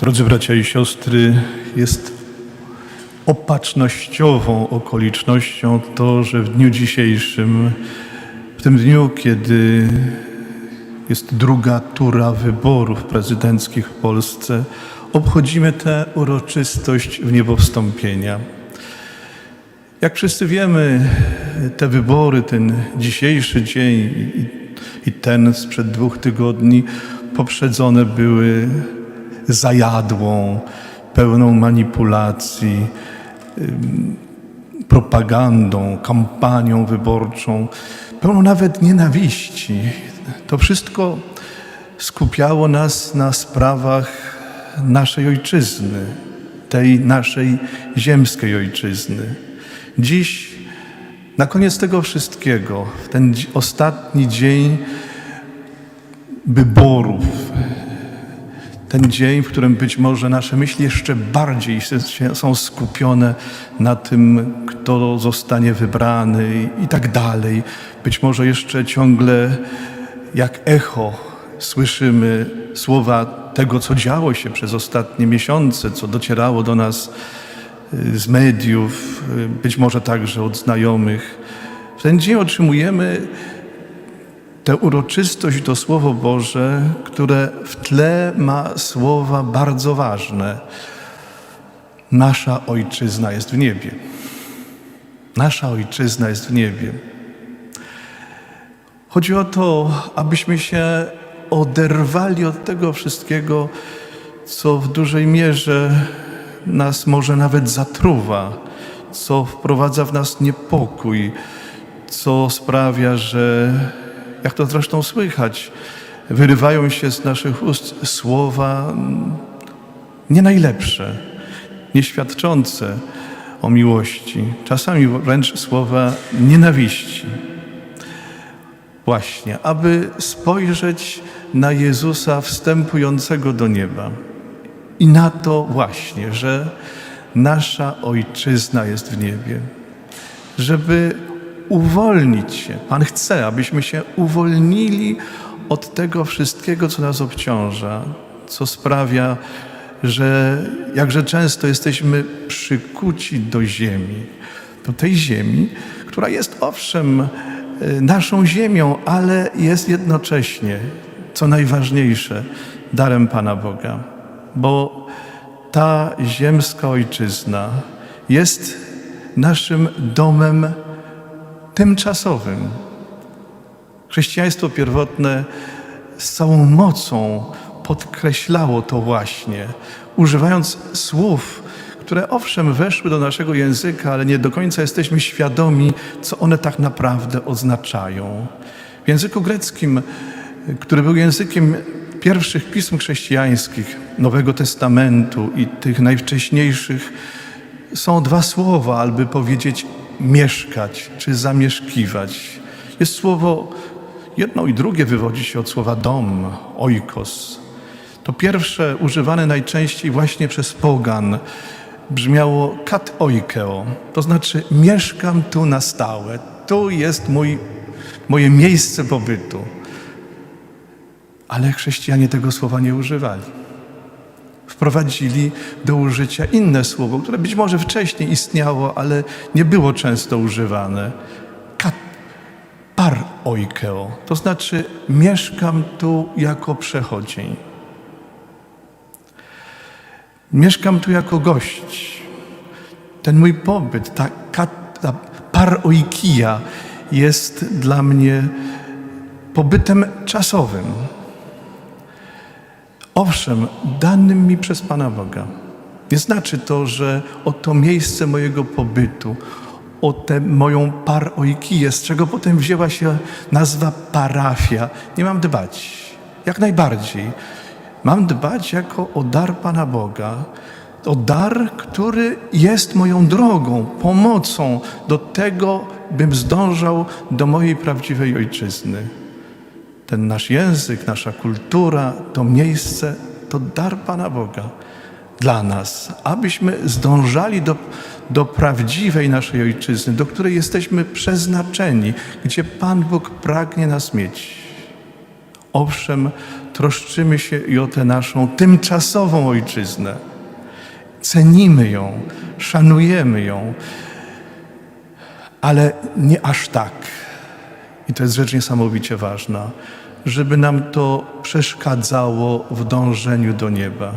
Drodzy bracia i siostry, jest opatrznościową okolicznością to, że w dniu dzisiejszym, w tym dniu, kiedy jest druga tura wyborów prezydenckich w Polsce, obchodzimy tę uroczystość w niebowstąpienia. Jak wszyscy wiemy, te wybory, ten dzisiejszy dzień i, ten sprzed dwóch tygodni poprzedzone były zajadłą, pełną manipulacji, propagandą, kampanią wyborczą, pełną nawet nienawiści. To wszystko skupiało nas na sprawach naszej ojczyzny, tej naszej ziemskiej ojczyzny. Dziś, na koniec tego wszystkiego, ten ostatni dzień wyborów, ten dzień, w którym być może nasze myśli jeszcze bardziej są skupione na tym, kto zostanie wybrany i, i tak dalej. Być może jeszcze ciągle jak echo słyszymy słowa tego, co działo się przez ostatnie miesiące, co docierało do nas y, z mediów, y, być może także od znajomych. W ten dzień otrzymujemy tę uroczystość to Słowo Boże, które w tle ma słowa bardzo ważne. Nasza ojczyzna jest w niebie. Nasza ojczyzna jest w niebie. Chodzi o to, abyśmy się oderwali od tego wszystkiego, co w dużej mierze nas może nawet zatruwa, co wprowadza w nas niepokój, co sprawia, że, jak to zresztą słychać, wyrywają się z naszych ust słowa nie najlepsze, nieświadczące o miłości, czasami wręcz słowa nienawiści. Właśnie, aby spojrzeć na Jezusa wstępującego do nieba i na to właśnie, że nasza Ojczyzna jest w niebie, żeby uwolnić się. Pan chce, abyśmy się uwolnili od tego wszystkiego, co nas obciąża, co sprawia, że jakże często jesteśmy przykuci do ziemi, do tej ziemi, która jest owszem y, naszą ziemią, ale jest jednocześnie, co najważniejsze, darem Pana Boga, bo ta ziemska ojczyzna jest naszym domem tymczasowym. Chrześcijaństwo pierwotne z całą mocą podkreślało to właśnie, używając słów, które owszem weszły do naszego języka, ale nie do końca jesteśmy świadomi, co one tak naprawdę oznaczają. W języku greckim, który był językiem pierwszych pism chrześcijańskich, Nowego Testamentu i tych najwcześniejszych, są dwa słowa, aby powiedzieć mieszkać czy zamieszkiwać. Jest słowo, jedno i drugie wywodzi się od słowa dom, oikos. To pierwsze, używane najczęściej właśnie przez pogan, brzmiało kat oikeo, to znaczy mieszkam tu na stałe, tu jest mój, moje miejsce pobytu. Ale chrześcijanie tego słowa nie używali wprowadzili do użycia inne słowo, które być może wcześniej istniało, ale nie było często używane. Kat, par oikeo, to znaczy mieszkam tu jako przechodzień. Mieszkam tu jako gość. Ten mój pobyt, ta, kat, ta par oikia jest dla mnie pobytem czasowym. Owszem, danym mi przez Pana Boga. Nie znaczy to, że o to miejsce mojego pobytu, o tę moją paroikiję, z czego potem wzięła się nazwa parafia, nie mam dbać. Jak najbardziej. Mam dbać jako o dar Pana Boga, o dar, który jest moją drogą, pomocą do tego, bym zdążał do mojej prawdziwej ojczyzny ten nasz język, nasza kultura, to miejsce, to dar Pana Boga dla nas, abyśmy zdążali do, do prawdziwej naszej ojczyzny, do której jesteśmy przeznaczeni, gdzie Pan Bóg pragnie nas mieć. Owszem, troszczymy się i o tę naszą tymczasową ojczyznę. Cenimy ją, szanujemy ją, ale nie aż tak. I to jest rzecz niesamowicie ważna, żeby nam to przeszkadzało w dążeniu do nieba.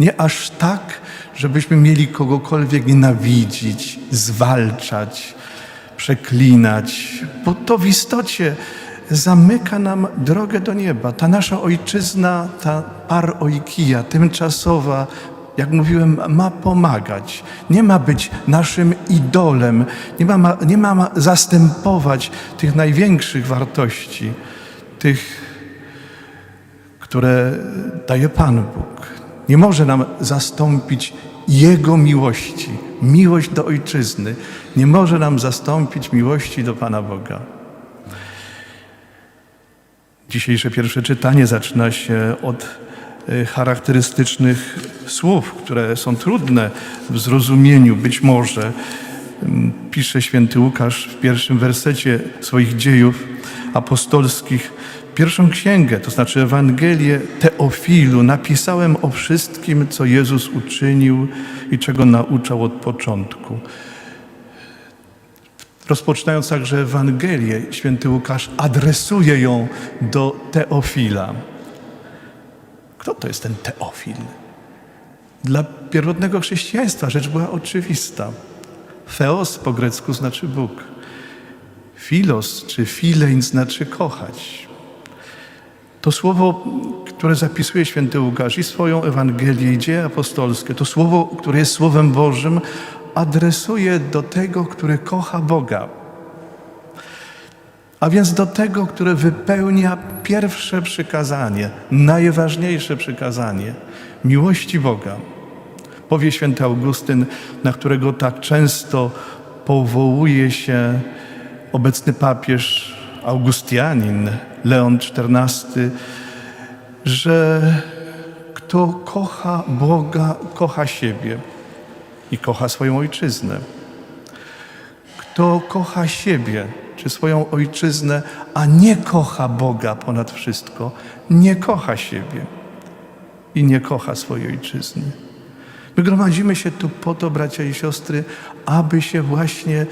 Nie aż tak, żebyśmy mieli kogokolwiek nienawidzić, zwalczać, przeklinać, bo to w istocie zamyka nam drogę do nieba. Ta nasza ojczyzna, ta paroikija, tymczasowa, jak mówiłem, ma pomagać. Nie ma być naszym idolem, nie ma, nie ma zastępować tych największych wartości, tych, które daje Pan Bóg. Nie może nam zastąpić Jego miłości. Miłość do Ojczyzny nie może nam zastąpić miłości do Pana Boga. Dzisiejsze pierwsze czytanie zaczyna się od e, charakterystycznych słów, które są trudne w zrozumieniu, być może. Mm, Pisze święty Łukasz w pierwszym wersecie swoich dziejów apostolskich, pierwszą księgę, to znaczy Ewangelię Teofilu, napisałem o wszystkim, co Jezus uczynił i czego nauczał od początku. Rozpoczynając także Ewangelię, święty Łukasz adresuje ją do Teofila. Kto to jest ten Teofil? Dla pierwotnego chrześcijaństwa rzecz była oczywista. Theos po grecku znaczy Bóg. Filos czy filein znaczy kochać. To słowo, które zapisuje święty Łukasz i swoją Ewangelię, i dzieje apostolskie, to słowo, które jest Słowem Bożym, adresuje do tego, który kocha Boga. A więc do tego, które wypełnia pierwsze przykazanie, najważniejsze przykazanie miłości Boga. Powie święty Augustyn, na którego tak często powołuje się obecny papież Augustianin, Leon XIV, że kto kocha Boga, kocha siebie i kocha swoją ojczyznę. Kto kocha siebie czy swoją ojczyznę, a nie kocha Boga ponad wszystko, nie kocha siebie i nie kocha swojej ojczyzny. My gromadzimy się tu po to, bracia i siostry, aby się właśnie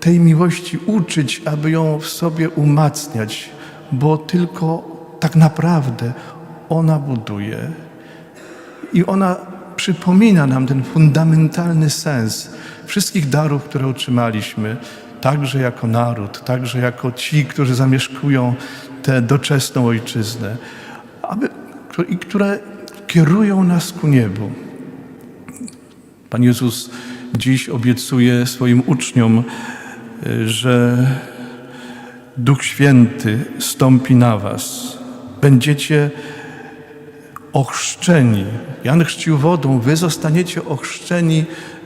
tej miłości uczyć, aby ją w sobie umacniać, bo tylko tak naprawdę ona buduje i ona przypomina nam ten fundamentalny sens wszystkich darów, które otrzymaliśmy, także jako naród, także jako ci, którzy zamieszkują tę doczesną ojczyznę, aby, i które kierują nas ku niebu. Pan Jezus dziś obiecuje swoim uczniom, że Duch Święty stąpi na Was. Będziecie ochrzczeni. Jan chrzcił wodą, wy zostaniecie ochrzczeni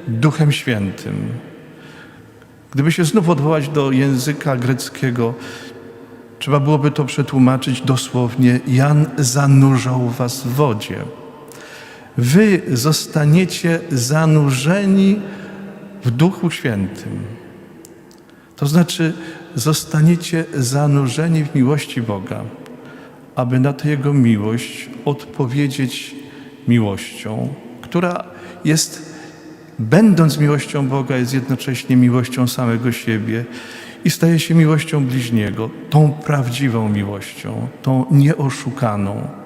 Duchem Świętym. Gdyby się znów odwołać do języka greckiego, trzeba byłoby to przetłumaczyć dosłownie: Jan zanurzał was w wodzie. Wy zostaniecie zanurzeni w Duchu Świętym. To znaczy, zostaniecie zanurzeni w miłości Boga, aby na tę Jego miłość odpowiedzieć miłością, która jest, będąc miłością Boga, jest jednocześnie miłością samego siebie i staje się miłością bliźniego, tą prawdziwą miłością, tą nieoszukaną.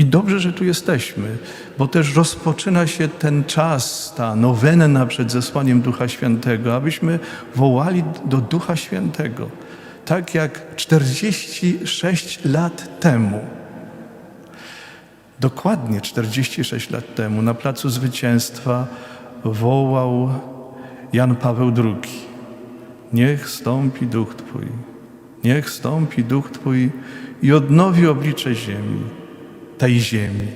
I dobrze, że tu jesteśmy, bo też rozpoczyna się ten czas, ta nowenna przed zesłaniem Ducha Świętego, abyśmy wołali do Ducha Świętego, tak jak 46 lat temu. Dokładnie 46 lat temu na Placu Zwycięstwa wołał Jan Paweł II. Niech stąpi Duch Twój, niech stąpi Duch Twój i odnowi oblicze ziemi tej ziemi.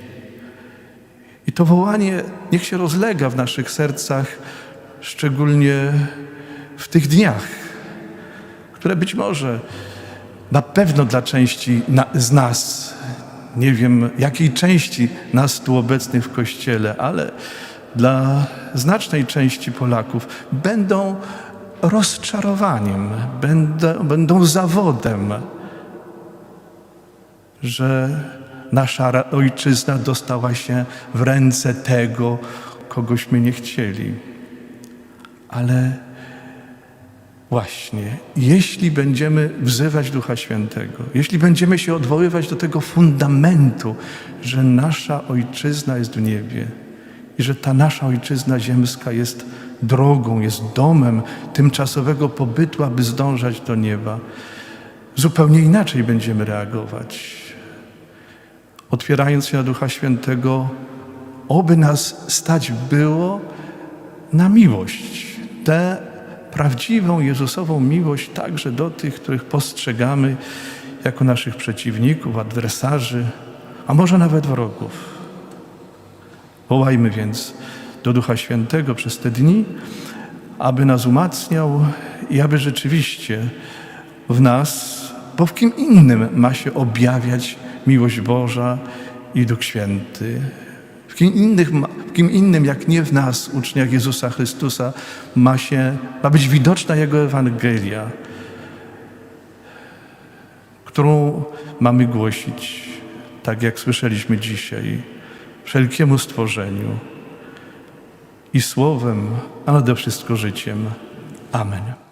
I to wołanie niech się rozlega w naszych sercach, szczególnie w tych dniach, które być może na pewno dla części na, z nas, nie wiem jakiej części nas tu obecnych w Kościele, ale dla znacznej części Polaków będą rozczarowaniem, będą, będą zawodem że nasza ojczyzna dostała się w ręce tego, kogośmy nie chcieli. Ale właśnie, jeśli będziemy wzywać Ducha Świętego, jeśli będziemy się odwoływać do tego fundamentu, że nasza ojczyzna jest w niebie i że ta nasza ojczyzna ziemska jest drogą, jest domem tymczasowego pobytu, aby zdążać do nieba, zupełnie inaczej będziemy reagować. Otwierając się na Ducha Świętego, oby nas stać było na miłość, tę prawdziwą Jezusową miłość także do tych, których postrzegamy jako naszych przeciwników, adwersarzy, a może nawet wrogów. Wołajmy więc do Ducha Świętego przez te dni, aby nas umacniał i aby rzeczywiście w nas, bo w kim innym ma się objawiać miłość Boża i Duch Święty. W kim, innych, ma- w kim innym, jak nie w nas, uczniach Jezusa Chrystusa, ma, się, ma być widoczna Jego Ewangelia, którą mamy głosić, tak jak słyszeliśmy dzisiaj, wszelkiemu stworzeniu i słowem, a nade wszystko życiem. Amen.